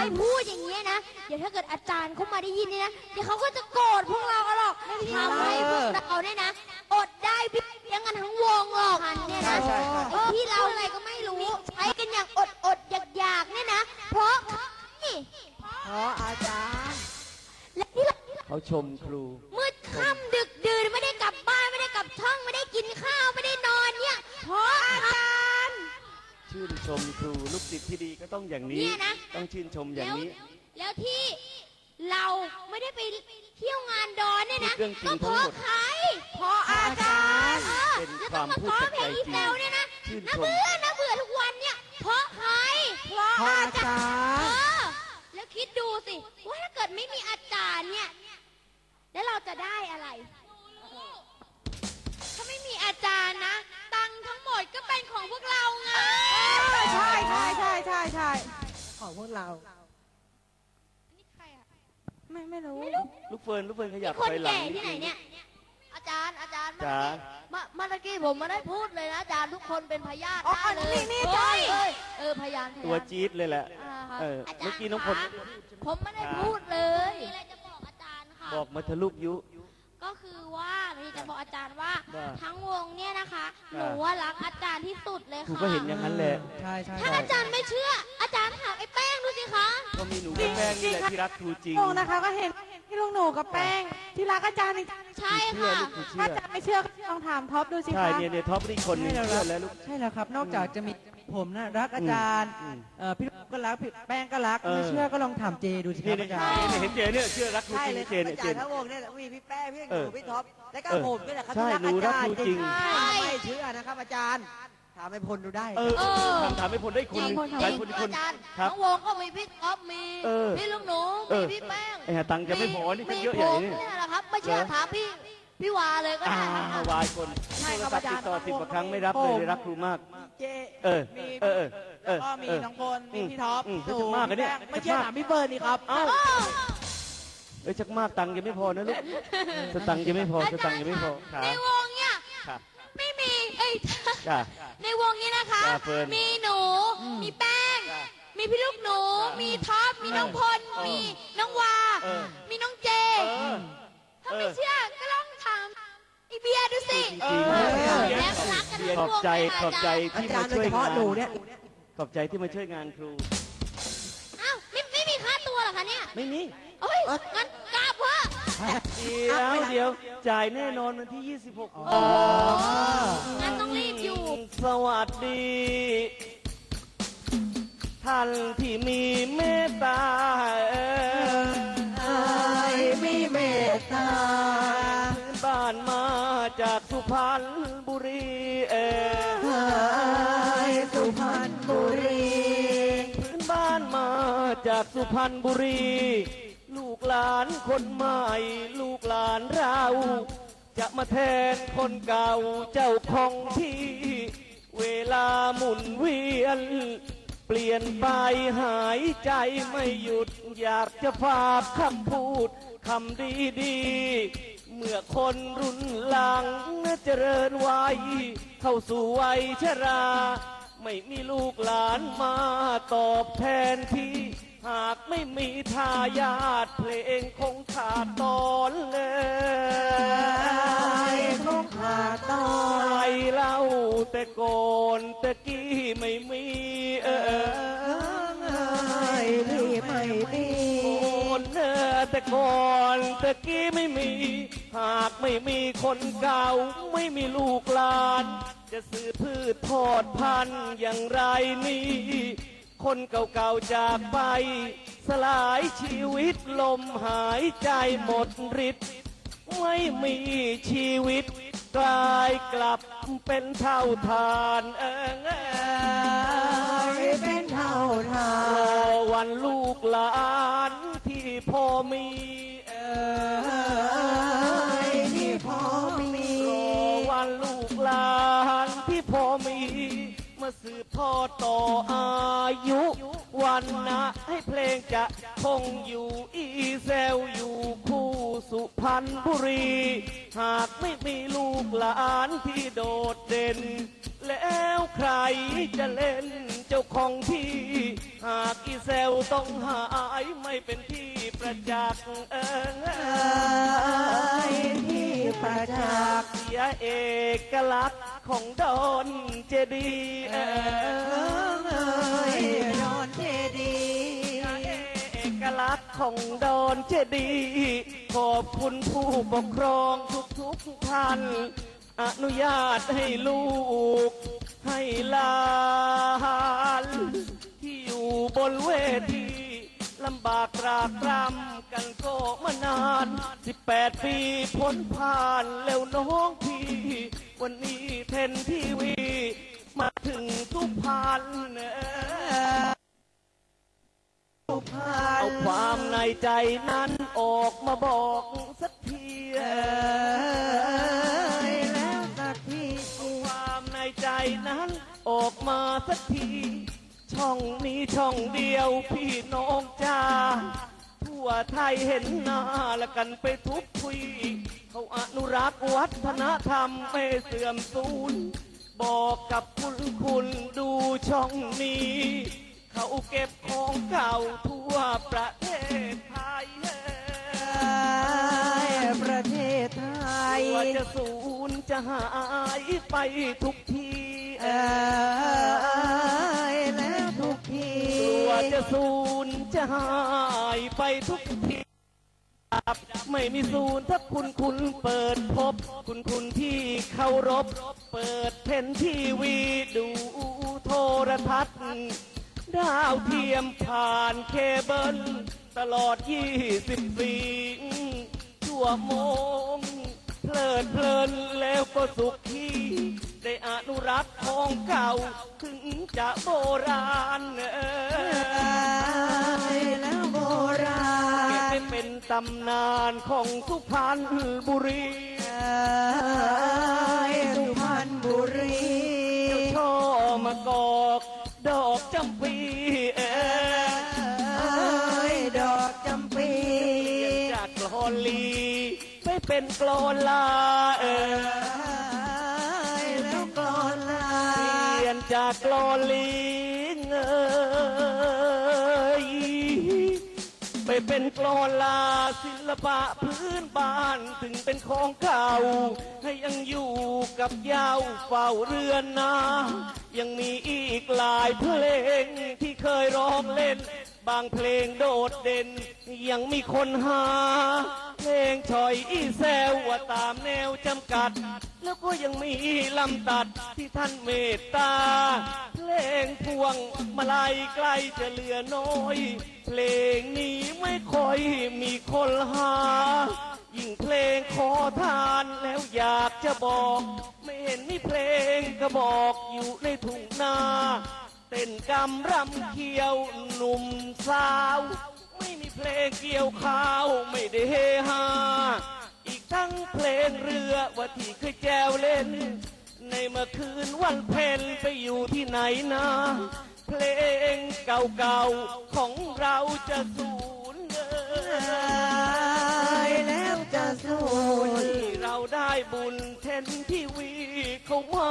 ไปพูดอย่างเงี้ยนะ เดี๋ยวถ้าเกิดอาจารย์เขามาได้ยินเนี่ยนะ เดี๋ยวเขาก็จะโกรธพวกเราเอาหรอกทำให้พวกเราเนี่ยนะ อดได้พี่เลี้ยงกันทั้งวงหรอกเนี่ยนะใช่ใช่ไอ้ที่เราอะไรก็ไม่รู้ใช้กันอย่างอดอดอยากอยากๆเนี่ยนะ เพราะนี่เพราะอาจารย์ และที่เราเขาชมครู มืดค่ำ ชื่นชมครูลูกศิษย์ที่ดีก็ต้องอย่างนี้ เนี่ยนะ ต้องชื่นชมอย่างแล้วนี้ แล้วที่เราไม่ได้ไปเที่ยวงานดอนเนี่ยนะเรื่องจริก็งเพทั้งราะหมด ใครเพราะอาจารย์ เออเป็นแล้วคต้อวางมมาพูดฟ้อจากเพลใจงจอีริงเซลเนี่ยนะชื่นน่าชมเบื่อน่าเบื่อทุกวันเนี่ย เพราะใคร เพราะอาจารเอย์อ แล้วคิดดูสิว่าถ้าเกิดไม่มีอาจารย์เนี่ย แล้วเราจะได้อะไร ถ้าไม่มีอาจารย์นะ ตังค์ทั้งหมดก็เป็นของพวกเราไง ใช่ใช่ใช่ใช่ใช่ ของพวกเรา นี่ใครอะไม่ไม่รู้ ลูกเฟิร์นลูกเฟิร์นขยับคนไปหลังแก่นิดที่ไหนนึงเนี่ย อาจารย์อาจารย์จ๋าเมื่อเมื่อกี้ผมไม่ได้พูดเลยนะอาจารย์ทุกคนเป็นพยานอ๋อได้เลยนี่นี่เฮ้ยใช่เฮ้ยเออพยานพยานตัวจี๊ดเลยแหละ อ่าครับเอออาจารย์เมื่อกี้น้องพลคะผมไม่ได้พูดเลย มีอะไรจะบอกอาจารย์ค่ะ บอกมาทะลุยุ ก็คือว่าเราจะบอกอาจารย์ว่า ว่าทั้งวงเนี่ยนะคะหอ่านูว่ารักอาจารย์ที่สุดเลยครูค่ะก็เห็นอย่างนั้นแหละ ใช่ใช่ถ้าอาจารย์ไม่เชื่อ อาจารย์ถามไอ้แป้งดูสิคะ ก็มีหนูกับแป้งนี่แหละที่รักครูจริงงงนะคะ ก็เห็นที่ลุงหนูกับแป้ง ที่รักอาจารย์จริงใช่เชื่อค่ะลูกครูๆเชื่ถ้าออาจารย์ไม่เชื่อก็ลองถามท็อปดูสิใช่คะเนี่ยเนี่ยท็อปนี่คนหนึงใช่เชื่แล้อวแล้วลูก ใช่แล้วครับ นอกจากจะมี ผมนะรักอาจารย์อืมเอ่อพี่ลูกก็รักพี่แป้งก็รักเออไม่เชื่อก็ลองถามเจดูสิคนี่รับนี่อาจารย์ เห็นเจเนี่ยเชื่อรักครูใช่จริงเลยเจครับเนี่ยอาเจจารย์เนี่ยทั้งวงเนี่ยมีพี่แป้พี่หเอนูอพี่ท็อปและก็เออผมนี่แหละครับใช่ที่รักหนูอารักจารครูย์จริงถ้าไม่เชื่อนะครับอาจารย์ถามให้พลดูได้ เออเออ ถามถามให้พลได้คนหนึงจริงใครคนอีกคนอาจารย์ครับทั้งวงก็มีพี่ท็อปมีเออพี่ลูกหนูเอมีอ พี่แป้งไอ้หาตังค์จะไม่พอนี่ก็เยอะมีใหญ่ผมนี่เนี่ยแหละครับไม่เชื่อเหรอ ถามพี่พี่วาเลยก็อ่าได้นะครับ วายคนใช่โทครรับศัพท์ติดต่ออาจารย์สิบกว่าครั้งไม่รับเลยเลยรักครูมาก เจเออมีเออเออเออแล้วก็มีเออน้องพลมีอืมพี่ท็อปอืมหนูจะมากอะเนี่ยพี่แป้งไม่เชื่อถามพี่เบิร์ดนี่ครับ เอ้าเอ้ยชักมากตังค์ยังไม่พอนะลูกสตังค์ยังไม่พอสตังค์ยังไม่พอครัในบวงเนี่ยครับไม่มีเอ้ยจ้าในวงนี้นะคะ จ้าเฟิร์นมีหนู มีแป้ง จ้ามีพี่ลูกหนูจ้ามีมีท็อป มีน้องพล เออมีน้องวา เออ มีน้องเจ เออ ถ้าไม่เชื่อก็ลองถาม ไอเบียร์ดูสิจริงๆเออแล้วรักกันทั้งขอบวงใจเลยขอบใจอาที่จารมาย์โดช่วยยเฉพาะงานหนูเนี่ย ขอบใจที่มาช่วยงานครู อ้าวไม่ไม่มีค่าตัวเหรอคะเนี่ยไม่มีเอ้ยงั้นกราบวะเดี๋ยวเดี๋ยวจ่ายแน่นอนวันที่ 26โอ้โหงั้นต้องรีบอยู่ สวัสดี ท่านที่มีเมตตามีเมตตา บ้านมา จากสุพรรณบุรีเออสุพรรณบุรีพื้นบ้านมาจากสุพรรณบุรี ลูกหลานคนใหม่ ลูกหลานเรา จะมาแทนคนเก่าเจ้าของที่ เวลาหมุนเวียน เปลี่ยนไปหายใจไม่หยุด อยากจะฝากคำพูดคำดีดีๆ เมื่อคนรุ่นหลังเจริญวัยเข้าสู่วัยชรา ไม่มีลูกหลานมาตอบแทนที่ หากไม่มีทายาทเพลงคงขาดตอนเลยคงขาดตอใครเล่าแต่ก่อนแต่กี้ไม่มีเออยที่ไม่ดีคนเออแต่ก่อนแต่กี้ไม่มี หากไม่มีคนเก่าไม่มีลูกหลาน จะสืบพืชทอดพันธุ์อย่างไรนี่คนเก่าๆจากไป สลายชีวิตลมหายใจหมดฤทธิ์ไม่มีชีวิต กลายกลับเป็นเท่าทานเอิงเอเป็นเท่าทารอวันลูกหลาน สืบทอดต่ออายุ วันนะให้เพลงจะคงอยู่อีเซลอยู่คู่สุพรรณบุรี หากไม่มีลูกหลานที่โดดเด่น แล้วใครจะเล่นเจ้าของที่ หากอีเซลต้องหายไม่เป็นที่ประจักษ์เออเอ้ยที่ประจักษ์เสียเอกลักษณ์ ของดอนเจดีย์เอเอ้อยนอนเจดีย์เอกลักษณ์ของดอนเจดีย์ขอบคุณผู้ปกครองทุกทุกท่าน อนุญาตให้ลูก ให้หลานที่อยู่บนเวทีลำบากตรากตรำกันก็มานาน 18 ปีพ้นผ่านแล้วน้องพี่ วันนี้เทนทีวี มาถึงทุกพันเออเอาความในใจนั้นออกมาบอกสักทีแล้วสักทีเอาความในใจนั้นออกมาสักที ช่องนี้ช่องเดียวพี่น้องจ้าทั่วไทยเห็นหน้าละกันไปทุกที อนุรักษ์วัฒนธรรมไม่เสื่อมสูญบอกกับคุณคุณดูช่องนี้ เขาเก็บของเก่าทั่วประเทศไทยเอ้ยประเทศไทยว่าจะสูญจะหายไปทุกทีเอ้ยแล้วทุกทีกลัวจะสูญจะหายไปทุกที ไม่มีศูนย์ถ้าคุณคุณเปิดพบ คุณคุณที่เคารพ เปิดเทนทีวีดูโทรทัศน์ ดาวเทียมผ่านเคเบิล ตลอด 24 ชั่วโมง เพลิดเพลินแล้วก็สุขที่ได้อนุรักษ์ของเก่า ถึงจะโบราณเออ เก็บณไปเป็นตำนานของสุพรรณบุรีเอ้ยสุพรรณบุรีเจ้าช่อมากอก ดอกจำปีเอเอ้ยดอกจำปีจากกลอนลีไปเป็นกลอนลาเออเอ้ยแล้วกลอนลาเปลี่ยนจากกลอนลี เป็นกลอนลาศิลปะพื้นบ้านถึงเป็นของเก่า ให้ยังอยู่กับยาวเฝ้าเรือนนา ยังมีอีกหลายเพลงที่เคยร้องเล่น บางเพลงโดดเด่น ยังมีคนหา เพลงชอยอีแซวว่าตามแนวจำกัด แล้วก็ยังมีลำตัดที่ท่านเมตตา เพลงพวงมาลัยใกล้จะเหลือน้อย เพลงนี้ไม่ค่อยมีคนหา ยิ่งเพลงขอทานแล้วอยากจะบอก ไม่เห็นมีเพลงกระบอกอยู่ในทุ่งนา เต้นกำรำเขียวหนุ่มสาว ไม่มีเพลงเกี่ยวข้าวไม่ได้เฮฮาอีกทั้งเพลงเรือว่าที่เคยแจวเล่น ในเมื่อคืนวันเพ็ญไปอยู่ที่ไหนนะ เพลงเก่าๆของเราจะสูญเงินเอ้ยแล้วจะสูญที่เราได้บุญเทนทีวีเข้ามา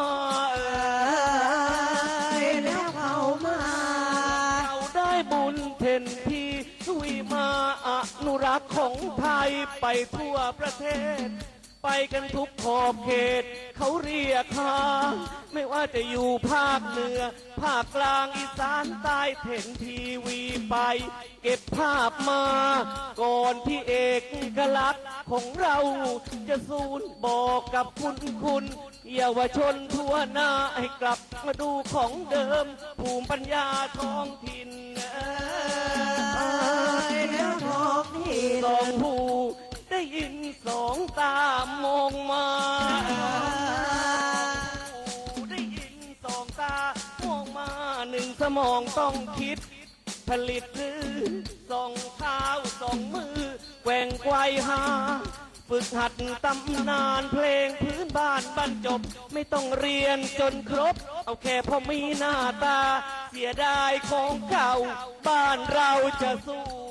ของไทยไปทั่วประเทศ ไปกันทุกขอบเขต เขาเรียกหาไม่ว่าจะอยู่ภาคเหนือ ภาคกลางอีสานใต้เทนทีวีไป เก็บภาพมา ก่อนที่เอกลักษณ์ของเราจะสูญบอกกับคุณคุณเยาวชนทั่วหน้าให้กลับมาดูของเดิม ภูมิปัญญาท้องถิ่น สองหูได้ยินสองตามองมาได้ยินสองตามองมาหนึ่งสมองต้องคิด ผลิตหรือสองเท้าสองมือแกว่งไกวหาฝึกหัดตำนานเพลงพื้นบ้านบรรจบ ไม่ต้องเรียนจนครบ เอาแค่พอมีหน้าตา เสียดายของเก่า บ้านเราจะสูญ